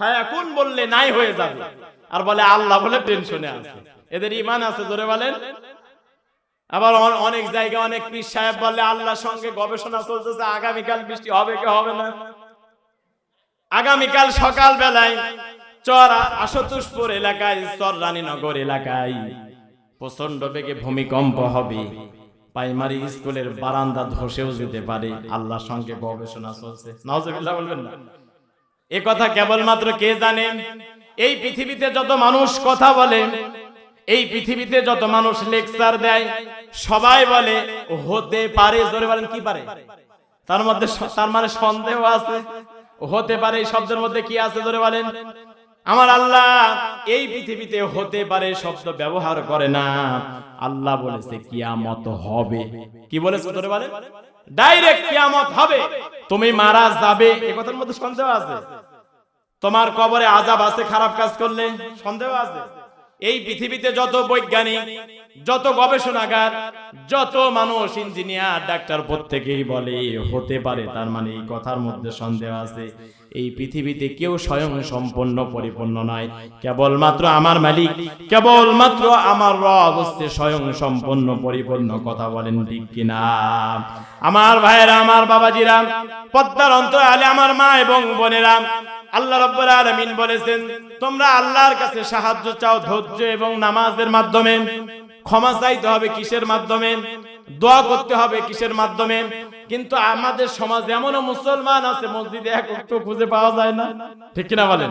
ফায়াকুন বললে নাই হয়ে যাবে। আর বলে আল্লাহ বলে টেনশনে আছে। এদের ইমান আছে ধরে বলেন। আবার অনেক জায়গায় অনেক পীর সাহেব বলে আল্লাহর সঙ্গে গবেষণা চলতেছে, আগামীকাল বৃষ্টি হবে কি হবে না? আগামীকাল সকাল বেলায় চর আশতুষপুর এলাকায় চর রানীনগর এলাকায় প্রচণ্ড বেগে ভূমিকম্প হবে। প্রাইমারি স্কুলের বারান্দা ধসেও যেতে পারে, আল্লাহর সঙ্গে গবেষণা চলছে। নজরুল্লাহ বলবেন না? এ কথা কেবলমাত্র কে জানে? এই পৃথিবীতে যত মানুষ কথা বলে, এই পৃথিবীতে যত মানুষ লেকচার দেয়, সবাই বলে, হতে পারে, জোরে বলেন, কি পারে? তার মধ্যে তার মানে সন্দেহ আছে। হতে পারে, এই শব্দের মধ্যে কি আছে ধরে বলেন? আমার আল্লাহ এই পৃথিবীতে হতে পারে শব্দ ব্যবহার করে না। আল্লাহ বলেছে, কিয়ামত হবে। কি বলেছে ধরে বলেন? ডাইরেক্ট কিয়ামত হবে। তুমি মারা যাবে, এ কথার মধ্যে সন্দেহ আছে। তোমার কবরে আজাব আছে, খারাপ কাজ করলে সন্দেহ আছে। এই পৃথিবীতে যত বৈজ্ঞানিক, যত গবেষণাগার, যত মানুষ, ইঞ্জিনিয়ার, ডাক্তার প্রত্যেকেই বলে, হতে পারে তার মানে এই কথার মধ্যে সন্দেহ আছে। এই পৃথিবীতে কেউ স্বয়ং সম্পন্ন পরিপূর্ণ নয়। কেবলমাত্র আমার মালিক, কেবলমাত্র আমার রব হচ্ছে স্বয়ং সম্পন্ন পরিপূর্ণ কথা বলেন ঠিক কিনা? আমার ভাইয়েরা, আমার বাবাজিরা, পদ্মার অন্তর আলে আমার মা এবং বোনেরা, আল্লাহ রব্বুল আলামিন বলেছেন, তোমরা আল্লাহর কাছে সাহায্য চাও ধৈর্য এবং নামাজের মাধ্যমে। ক্ষমা চাইতে হবে কিসের মাধ্যমে? দোয়া করতে হবে কিসের মাধ্যমে? কিন্তু আমাদের সমাজে এমনও মুসলমান আছে, মসজিদে একত্র খুঁজে পাওয়া যায় না। ঠিক কিনা বলেন?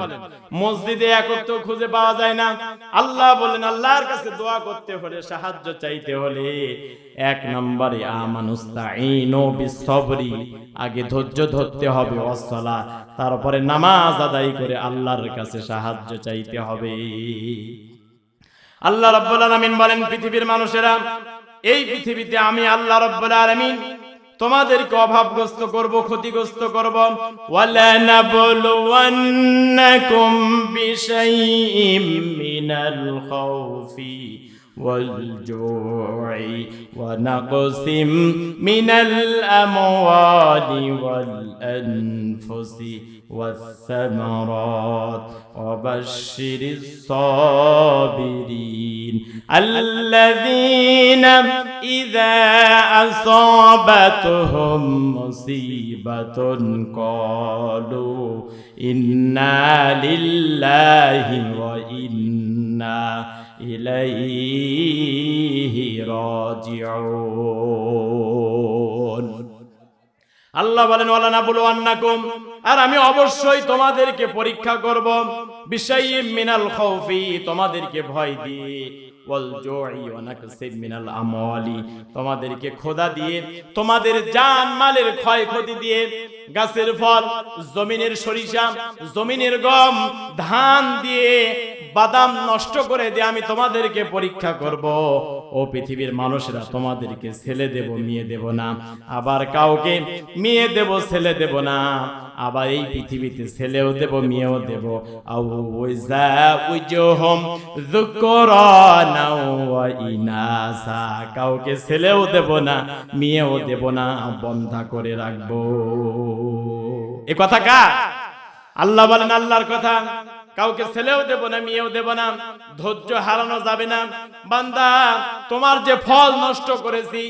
মসজিদে একত্র খুঁজে পাওয়া যায় না। আল্লাহ বলেন, আল্লাহর কাছে দোয়া করতে হলে, সাহায্য চাইতে হলে এক নম্বরে আমানুস্তাইনু বিসবরি আগে ধৈর্য ধরতে হবে অসলা তারপরে নামাজ আদায় করে আল্লাহর কাছে সাহায্য চাইতে হবে। আল্লাহ রাব্বুল আলামিন বলেন, পৃথিবীর মানুষেরা এই পৃথিবীতে আমি আল্লাহ রাব্বুল আলামিন তোমাদেরকে অভাবগ্রস্ত করব ক্ষতিগ্রস্ত করব ওয়ালা নাবলুওয়ান্নাকুম বিশাইইম মিনাল খাউফি والجوع ونقص من الأموال والأنفس والثمرات وبشر الصابرين الذين إذا أصابتهم مصيبة قالوا إنا لله وإنا إليه راجعون الله بلن ولا نبلو أنكم আর আমি অবশ্যই তোমাদেরকে পরীক্ষা করব। বিষয় মিনাল খৌফি তোমাদেরকে ভয় দিয়ে। তোমাদেরকে খোদা দিয়ে। তোমাদের জান মালের ক্ষয়ক্ষতি দিয়ে। গাছের ফল, জমিনের সরিষা, জমিনের গম, ধান দিয়ে বাদাম নষ্ট করে দিয়ে আমি তোমাদেরকে পরীক্ষা করব। ও পৃথিবীর মানুষেরা তোমাদেরকে ছেলে দেব, মেয়ে দেব না। আবার কাউকে মেয়ে দেব, ছেলে দেব না। আবার এই পৃথিবীতে ছেলেও দেব, মেয়েও দেব। কাউকে ছেলেও দেব না, মেয়েও দেব না, বন্ধা করে রাখব। এ কথা কার? আল্লাহ বলেন, আল্লাহর কথা। কাউকে ছেলেও দেব না, মেয়েও দেব না। ধৈর্য হারানো যাবে না। বান্দা, তোমার যে ফল নষ্ট করেছি,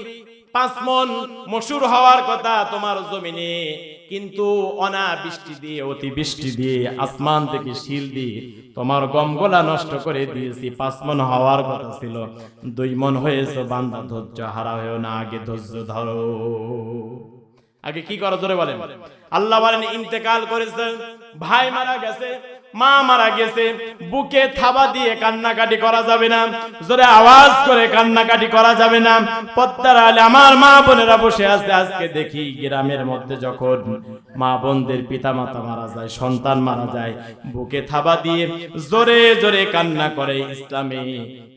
পাঁচ মন মসুর হওয়ার কথা তোমার জমিনে, কিন্তু অনা বৃষ্টি দিয়ে অতি বৃষ্টি দিয়ে, আসমান থেকে শিল দিয়ে তোমার গমগোলা নষ্ট করে দিয়েছি। পাঁচ মন হওয়ার কথা ছিল। দুই মন হয়েছে, বান্দা, ধৈর্য হারা হয়েও না, আগে ধৈর্য ধরো। আগে কি করো, জোরে বলেন। আল্লাহ বলেন, ইন্তেকাল করেছে, ভাই মারা গেছে, মা মারা গেছে, বুকে থাবা দিয়ে কান্নাকাটি করা যাবে না, জোরে আওয়াজ করে কান্নাকাটি করা যাবে না। পদ্মার আলে আমার মা বোনেরা বসে আছে, আজকে দেখি গ্রামের মধ্যে যখন মা বোনদের পিতা মাতা মারা যায়, সন্তান মারা যায়, বুকে থাবা দিয়ে জোরে জোরে কান্না করে ইসলামে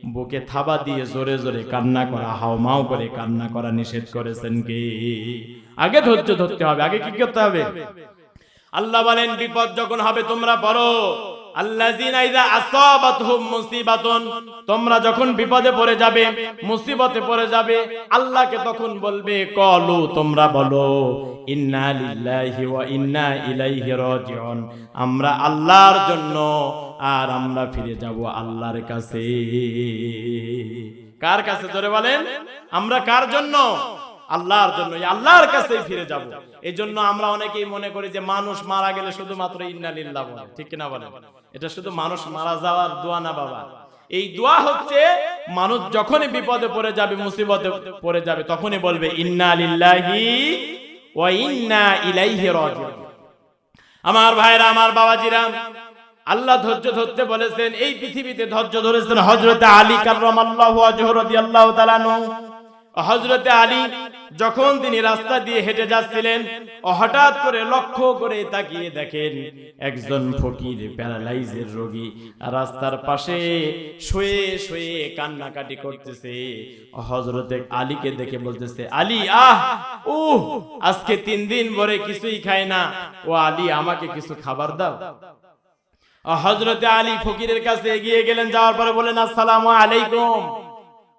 বুকে থাবা দিয়ে জোরে জোরে কান্না করা, হাওমাও করে কান্না করা নিষেধ করেছেন কে? আগে ধৈর্য ধরতে হবে, আগে কি করতে হবে? আল্লাহ বলেন, বিপদ যখন হবে তোমরা পড়ো। তোমরা যখন বিপদে পড়ে যাবে, মুসিবতে পড়ে যাবে, আল্লাহকে তখন বলবে, কলু তোমরা বলো আমরা আল্লাহর জন্য, আর আমরা ফিরে যাব আল্লাহর কাছে। কার কাছে জোরে বলেন? আমরা কার জন্য? আল্লাহর জন্য আল্লাহর কাছেই ফিরে যাব। এই জন্য আমরা অনেকেই মনে করি যে, মানুষ মারা গেলে শুধুমাত্র ইন্না লিল্লাহ বলে। ঠিক কিনা বলেন? এটা শুধু মানুষ মারা যাওয়ার দোয়া না, বাবা। এই দোয়া হচ্ছে মানুষ যখনই বিপদে পড়ে যাবে, মুসিবতে পড়ে যাবে, তখনই বলবে, ইন্না লিল্লাহি ওয়া ইন্না ইলাইহি রাজিউন। আমার ভাইরা, আমার বাবাজিরা, আল্লাহ ধৈর্য ধরতে বলেছেন, এই পৃথিবীতে ধৈর্য ধরেছেন হজরতে আলী কার্লাল্লাহু ওয়াজহু রাদিয়াল্লাহু তাআলা হজরতে আলী যখন তিনি রাস্তা দিয়ে হেঁটে যাচ্ছিলেন হঠাৎ করে লক্ষ্য করে তাকিয়ে দেখেন একজন ফকির প্যারালাইজের রোগী রাস্তার পাশে শুয়ে শুয়ে কান্নাকাটি করতেছে। হজরতে আলীকে দেখে বলতেছে, আলী, আহ, উহ, আজকে তিন দিন পরে কিছুই খায় না। ও আলী, আমাকে কিছু খাবার দাও। হজরতে আলী ফকিরের কাছে এগিয়ে গেলেন, যাওয়ার পরে বলেন আসসালামু আলাইকুম।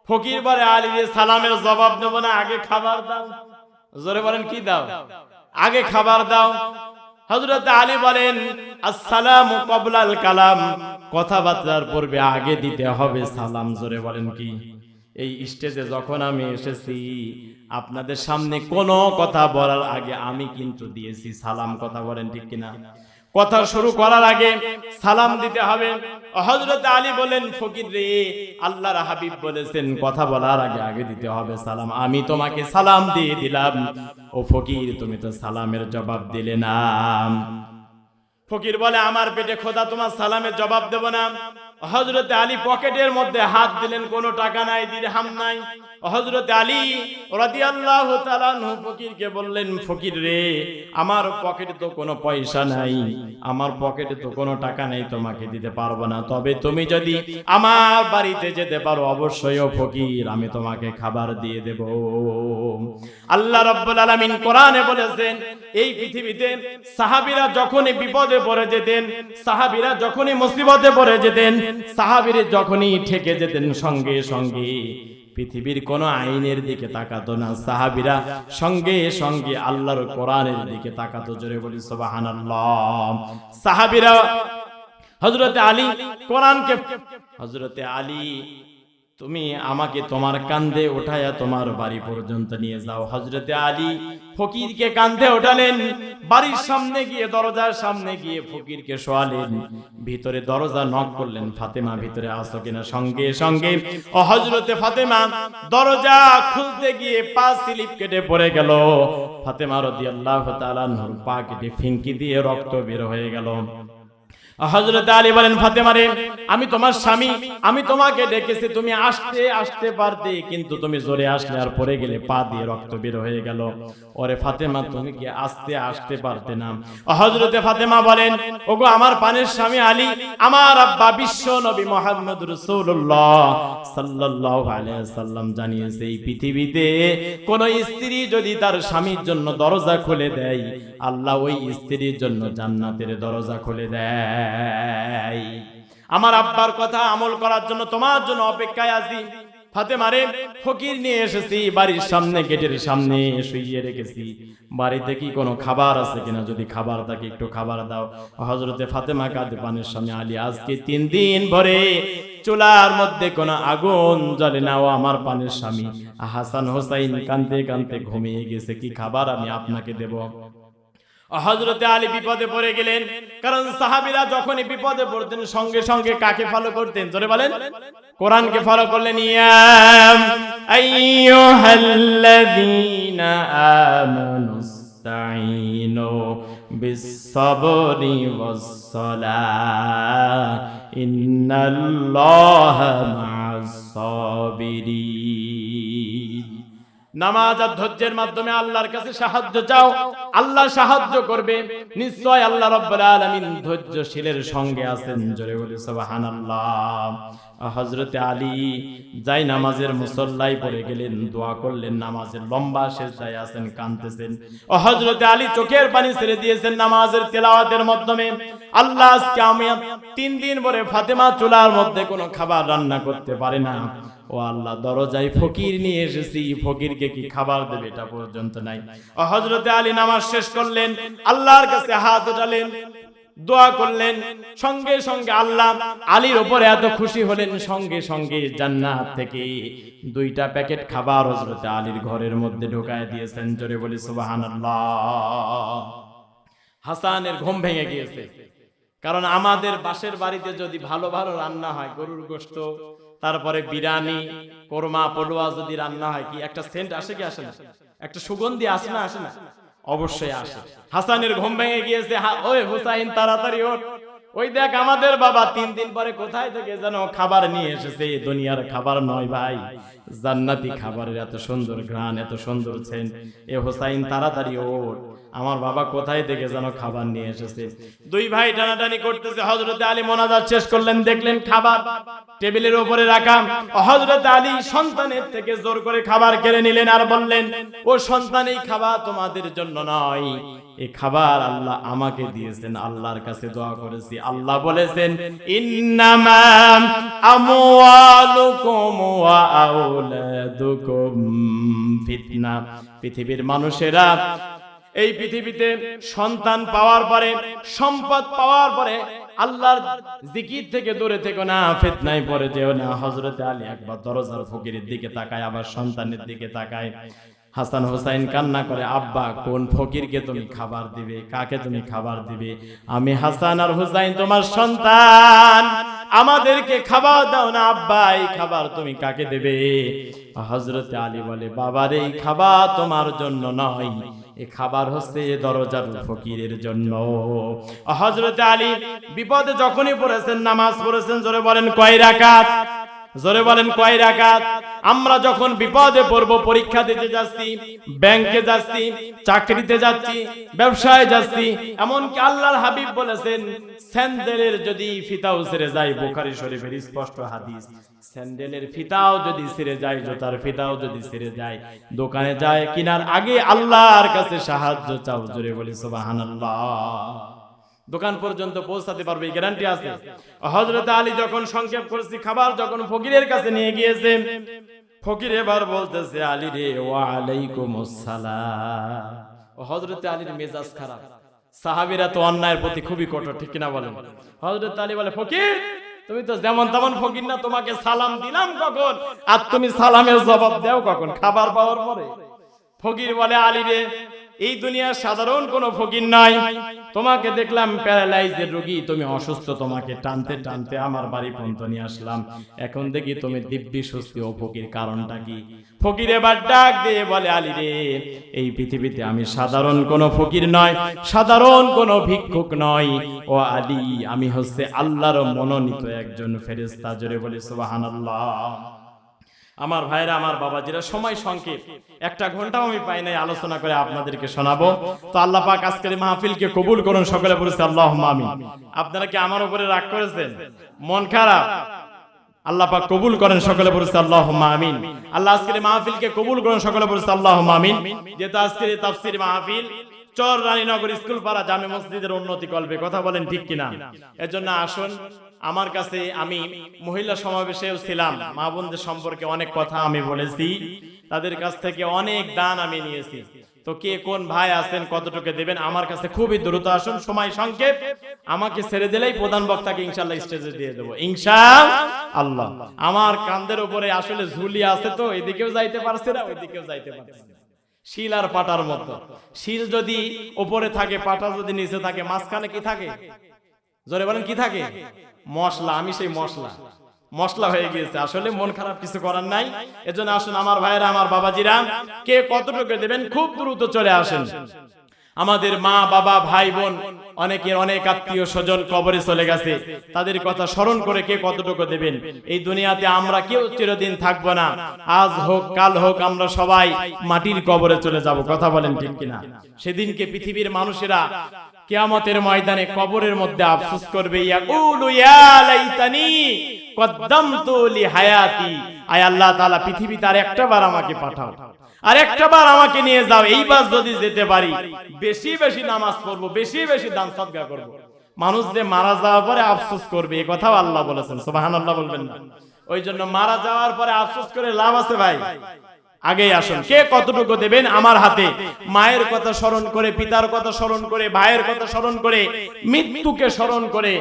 ফকির বলে আলী সালামের জবাব দেবো না, আগে খাবার দাও। জোরে বলেন, কি দাও? আগে খাবার দাও। হজরত আলী বলেন, আসসালাম কবলাল কালাম। কথাবার্তার পূর্বে আগে দিতে হবে সালাম, জোরে বলেন কি? এই স্টেজে যখন আমি এসেছি, আপনাদের সামনে কোনো কথা বলার আগে আমি কিন্তু দিয়েছি সালাম, কথা বলেন ঠিক কিনা? কথা শুরু করার আগে সালাম দিতে হবে। হজরত আলী বলেন, ফকির রে, আল্লাহর হাবিব বলেছেন, কথা বলার আগে আগে দিতে হবে সালাম। আমি তোমাকে সালাম দিয়ে দিলাম। ও ফকির, তুমি তো সালামের জবাব দিলে না। ফকির বলে, আমার পেটে খোদা, তোমার সালামের জবাব দেব না। হজরত আলী পকেটের মধ্যে হাত দিলেন, কোনো টাকা নাই, দিরহাম নাই। হজরত আলী তাআলা আনহু ফকিরকে বললেন, ফকির রে, আমার পকেটে তো কোনো পয়সা নাই। আমার পকেটে তো কোনো টাকা নেই, তোমাকে দিতে পারব না। তবে তুমি যদি আমার বাড়িতে যেতে পারো, অবশ্যই ফকির, আমি তোমাকে খাবার দিয়ে দেব। আল্লাহ রাব্বুল আলামিন কোরআনে বলেছেন, এই পৃথিবীতে সাহাবিরা যখনই বিপদে পড়ে যেতেন, সাহাবীরা যখনই মুসিবতে পড়ে যেতেন, সাহাবীরা যখনই ঠেকে যেতেন সঙ্গে সঙ্গে। পৃথিবীর কোন আইনের দিকে তাকাতো না। সাহাবিরা সঙ্গে সঙ্গে আল্লাহর কোরআনের দিকে তাকাতো। জোরে বলি সোবাহান সাহাবিরা হজরতে আলী কোরআনকে হজরতে আলী তুমি আমাকে তোমার কান্ধে উঠায়া তোমার বাড়ি পর্যন্ত নিয়ে যাও। হজরতে আলী ফকিরকে কান্ধে ওঠালেন বাড়ির সামনে গিয়ে, দরজার সামনে গিয়ে ফকিরকে শোয়ালেন, ভিতরে দরজা নক করলেন, ফাতেমা ভিতরে আসো কিনা? সঙ্গে সঙ্গে, ও হজরতে ফাতেমা, দরজা খুলতে গিয়ে পা স্লিপ কেটে পড়ে গেল। ফাতেমা রাদিয়াল্লাহু তাআলা পা কেটে ফিঙ্কি দিয়ে রক্ত বের হয়ে গেল। হজরত আলী বলেন ফাতেমারে আমি তোমার স্বামী, আমি তোমাকে ডেকেছি, তুমি আসতে আসতে পারতে, কিন্তু তুমি জোরে আসলে আর পরে গেলে পা দিয়ে রক্ত বের হয়ে গেল। ওরে ফাতেমা, তুমি কি আসতে আসতে পারতে না? হজরতে ফাতেমা বলেন, ওগো, আমার পানের স্বামী আলী, আমার আব্বা বিশ্ব নবী মোহাম্মদ রসুল্লাহ আলাইহি সাল্লাম জানিয়েছে, এই পৃথিবীতে কোন স্ত্রী যদি তার স্বামীর জন্য দরজা খুলে দেয়, আল্লাহ ওই স্ত্রীর জন্য জান্নাতের দরজা খুলে দেয়। আমার আব্বার কথা আমল করার জন্য তোমার জন্য অপেক্ষায় আছি। ফাতেমারে, ফকির নিয়ে এসেছি, বাড়ির সামনে, গেটের সামনে শুইয়ে রেখেছি। বাড়িতে কি কোনো খাবার আছে কিনা? যদি খাবার থাকে, একটু খাবার দাও। হজরতে ফাতেমা কাঁদে, পানের সামনে আলী, আজকে তিন দিন ভরে চুলার মধ্যে কোনো আগুন জ্বলে না। ও আমার পানের স্বামী। হাসান হোসাইন কানতে কানতে ঘুমিয়ে গেছে। কি খাবার আমি আপনাকে দেব? হজরতে আলী বিপদে পড়ে গেলেন। কারণ সাহাবিরা যখনই বিপদে পড়তেন, সঙ্গে সঙ্গে কাকে ফলো করতেন? জোরে বলেন। কোরআনকে ফলো করলেন ইয়াম আইয়ুহাল্লাযীনা আমানুস্তাঈনু বিস-সাবরি ওয়াস-সালাহ। ইন্নাল্লাহা মা'আস-সাবিরিন। নামাজ আর ধৈর্যের মাধ্যমে আল্লাহর কাছে সাহায্য চাও। আল্লাহ সাহায্য করবে। নিশ্চয় আল্লাহ রাব্বুল আলামিন ধৈর্যশীলের সঙ্গে আছেন। জোরে বলি, সুবহানাল্লাহ। হযরতে আলী যাই নামাজের মুসল্লাই পড়ে গেলেন, দোয়া করলেন, নামাজের লম্বা শেষদায় আছেন, কাঁদতেছেন। ও হযরতে আলী চোখের পানি ছেড়ে দিয়েছেন নামাজের তেলাওয়াতের মাধ্যমে। আল্লাহ আজকে আমি তিন দিন পরে ফাতেমা চুলার মধ্যে কোনো খাবার রান্না করতে পারে না। ও আল্লাহ দরজায় ফকির নিয়ে এসেছি ফকিরকে কি খাবার দেবে এটা পর্যন্ত নাই। ও হজরতে আলী নামাজ শেষ করলেন আল্লাহর কাছে হাত উঠালেন দোয়া করলেন সঙ্গে সঙ্গে আল্লাহ আলীর উপরে এত খুশি হলেন সঙ্গে সঙ্গে জান্নাত থেকে দুইটা প্যাকেট খাবার হজরতে আলীর ঘরের মধ্যে ঢোকায় দিয়েছেন জোরে বলি সুবহানাল্লাহ। হাসানের ঘুম ভেঙে গিয়েছে। কারণ আমাদের বাসের বাড়িতে যদি ভালো ভালো রান্না হয় গরুর গোশত তারপরে বিরিয়ানি, কোরমা, পলুয়া যদি রান্না হয় কি? একটা সেন্ট আসে কি আসে না? একটা সুগন্ধি আসে না আসে না? অবশ্যই আসে। হাসানের ঘুম ভেঙে গিয়েছে। ওই হুসাইন, তাড়াতাড়ি ওঠ। ওই দেখ আমাদের বাবা তিন দিন পরে কোথায় থেকে যেন খাবার নিয়ে এসেছে। এই দুনিয়ার খাবার নয় ভাই। জান্নাতি খাবারের এত সুন্দর ঘ্রাণ, এত সুন্দর সেন্ট এ হোসাইন, তাড়াতাড়ি ওঠ। আমার বাবা কোথায় থেকে যেন খাবার নিয়ে এসেছে? দুই ভাই টানাটানি করতেছে হজরতে আলী মোনাজাত শেষ করলেন, দেখলেন খাবার টেবিলের উপরে রাখা। হজরত আলী সন্তানের থেকে জোর করে খাবার কেড়ে নিলেন আর বললেন, ও সন্তান, এই খাবার তোমাদের জন্য নয়। এই খাবার আল্লাহ আমাকে দিয়েছেন, আল্লাহর কাছে দোয়া করেছি। আল্লাহ বলেছেন, ইন্নামা আমওয়ালুকুম ওয়া আওলাদুকুম ফিতনা। পৃথিবীর মানুষেরা এই পৃথিবীতে সন্তান পাওয়ার পরে, সম্পদ পাওয়ার পরে আল্লাহর জিকির থেকে দূরে থেকে না, ফিতনায় পড়ে যেও না। হযরতে আলী একবার দরজার ফকিরের দিকে তাকায়, আবার সন্তানের দিকে তাকায়। হাসান হোসাইন কান্না করে, আব্বা, কোন ফকিরকে তুমি খাবার দিবে? কাকে তুমি খাবার দিবে? আমি হাসান আর হুসাইন, তোমার সন্তান, আমাদেরকে খাবার দাও না, আব্বা, এই খাবার তুমি কাকে দেবে? হজরতে আলী বলে, বাবার এই খাবার তোমার জন্য নয়। এ খাবার হচ্ছে এ দরজার ফকিরের জন্য। হজরত আলী বিপদে যখনই পড়েছেন, নামাজ পড়েছেন, জোরে বলেন, কয় রাকাত? জোরে বলেন কয় রাকাত? আমরা যখন বিপদে পড়ব, পরীক্ষা দিতে যাচ্ছি, ব্যাংকে যাচ্ছি, চাকরিতে যাচ্ছি, ব্যবসায় যাচ্ছি, এমনকি আল্লাহর হাবিব বলেছেন, স্যান্ডেলের যদি ফিতাও ছেড়ে যায়, বুখারী শরীফের স্পষ্ট হাদিস, স্যান্ডেলের ফিতাও যদি ছিঁড়ে যায়, জুতার ফিতাও যদি ছিঁড়ে যায়, দোকানে যায়, কিনার আগে আল্লাহর কাছে সাহায্য চাও, জোরে বলি সুবহানাল্লাহ। দোকান পর্যন্ত পৌঁছাতে পারবে গ্যারান্টি আছে। হজরত আলী যখন সংক্ষেপ করেছি, খাবার যখন ফকিরের কাছে নিয়ে গিয়েছে, ফকির এবার বলতেছে, আলী রে ওয়ালাইকুম আসসালাম হজরত আলীর মেজাজ খারাপ। সাহাবীরা তো অন্যায়ের প্রতি খুবই কঠোর, ঠিক কিনা বলেন? হজরত আলী বলে, ফকির, তুমি তো যেমন তেমন ফকির না, তোমাকে সালাম দিলাম কখন? আর তুমি সালামের জবাব দাও কখন? খাবার পাওয়ার পরে? ফকির বলে, আলী রে এই দুনিয়ার সাধারণ কোনো ফকির নয় তোমাকে দেখলাম প্যারালাইজের রোগী, তুমি অসুস্থ, তোমাকে টানতে টানতে আমার বাড়ি পর্যন্ত নিয়ে আসলাম। এখন দেখি তুমি দিব্যি সুস্থ ও ফকির, কারণটা কি? ফকির এবার ডাক দিয়ে বলে, আলী রে, এই পৃথিবীতে আমি সাধারণ কোনো ফকির নয়, সাধারণ কোনো ভিক্ষুক নয় ও আলী, আমি হচ্ছে আল্লাহর মনোনীত একজন ফেরেস্তা জোরে বলি, সুবহানাল্লাহ। আমার ভাইরা, আমার বাবাজিরা, সময় সংক্ষেপ একটা ঘন্টাও আমি পাই নাই আলোচনা করে আপনাদেরকে শোনাবো। তো আল্লাহ পাক আজকের মাহফিলকে কবুল করুন, সকলে বলেছে আল্লাহ আমিন। আপনারা কি আমার উপরে রাগ করেছেন? মন খারাপ? আল্লাহ পাক কবুল করেন, সকলে বলেছে আল্লাহ আমিন। আল্লাহ আজকের মাহফিলকে কবুল সকলে বলেছে আল্লাহ আমিন। যেহেতু আজকের তাফসির মাহফিল চর রানীনগর স্কুল পাড়া জামে মসজিদের উন্নতি কল্পে, কথা বলেন ঠিক কিনা? এজন্য আসুন আমার কাছে আমি মহিলা সমাবেশেও ছিলাম। মা বোনদের সম্পর্কে অনেক কথা আমি বলেছি। তাদের কাছ থেকে অনেক দান আমি নিয়েছি। তো কে কোন ভাই আছেন, কতটুকু দেবেন, আমার কাছে খুবই দ্রুত আসুন, সময় সংক্ষেপ। আমাকে ছেড়ে দিলেই প্রধান বক্তাকে ইনশাল্লাহ স্টেজে দিয়ে দেবো। ইনশা আল্লাহ। আমার কান্দের উপরে আসলে ঝুলি আছে তো, এদিকেও যাইতে পারছে না, ওইদিকেও যাইতে পারছে না। শিল আর পাটার মতো। শিল যদি উপরে থাকে, পাটা যদি নিচে থাকে, মাঝখানে কি থাকে? জোরে বলেন, কি থাকে? মশলা, আমি সেই মশলা। মশলা হয়ে গিয়েছে। আসলে মন খারাপ কিছু করার নাই। এজন্য আসুন আমার ভাইরা আমার বাবাজিরা, কে কতটুকু দেবেন, খুব দ্রুত চলে আসেন। আমাদের মা, বাবা, ভাই, বোন অনেকের অনেক আত্মীয় স্বজন কবরে চলে গেছে। তাদের কথা স্মরণ করে কে কতটুকু দেবেন? এই দুনিয়াতে আমরা কেউ চিরদিন থাকব না। আজ হোক, কাল হোক, আমরা সবাই মাটির কবরে চলে যাব। কথা বলেন ঠিক কিনা? সেদিনকে পৃথিবীর মানুষেরা কেয়ামতের ময়দানে কবরের মধ্যে আফসোস করবে আয় আল্লাহ তাআলা পৃথিবীতে আর একটা বার আমাকে পাঠাও। আর একটা বার আমাকে নিয়ে যাও এইবার যদি যেতে পারি বেশি বেশি নামাজ পড়ব বেশি বেশি দান সদকা করব। মানুষ যে মারা যাওয়ার পরে আফসোস করবে এই কথাও আল্লাহ বলেছেন সুবহানাল্লাহ বলবেন না। ওই জন্য মারা যাওয়ার পরে আফসোস করে লাভ আছে ভাই। আগেই আসুন। কে কতটুকু দেবেন? আমার হাতে। মায়ের কথা স্মরণ করে পিতার কথা স্মরণ করে ভাইয়ের কথা স্মরণ করে মৃত্যুকে স্মরণ করে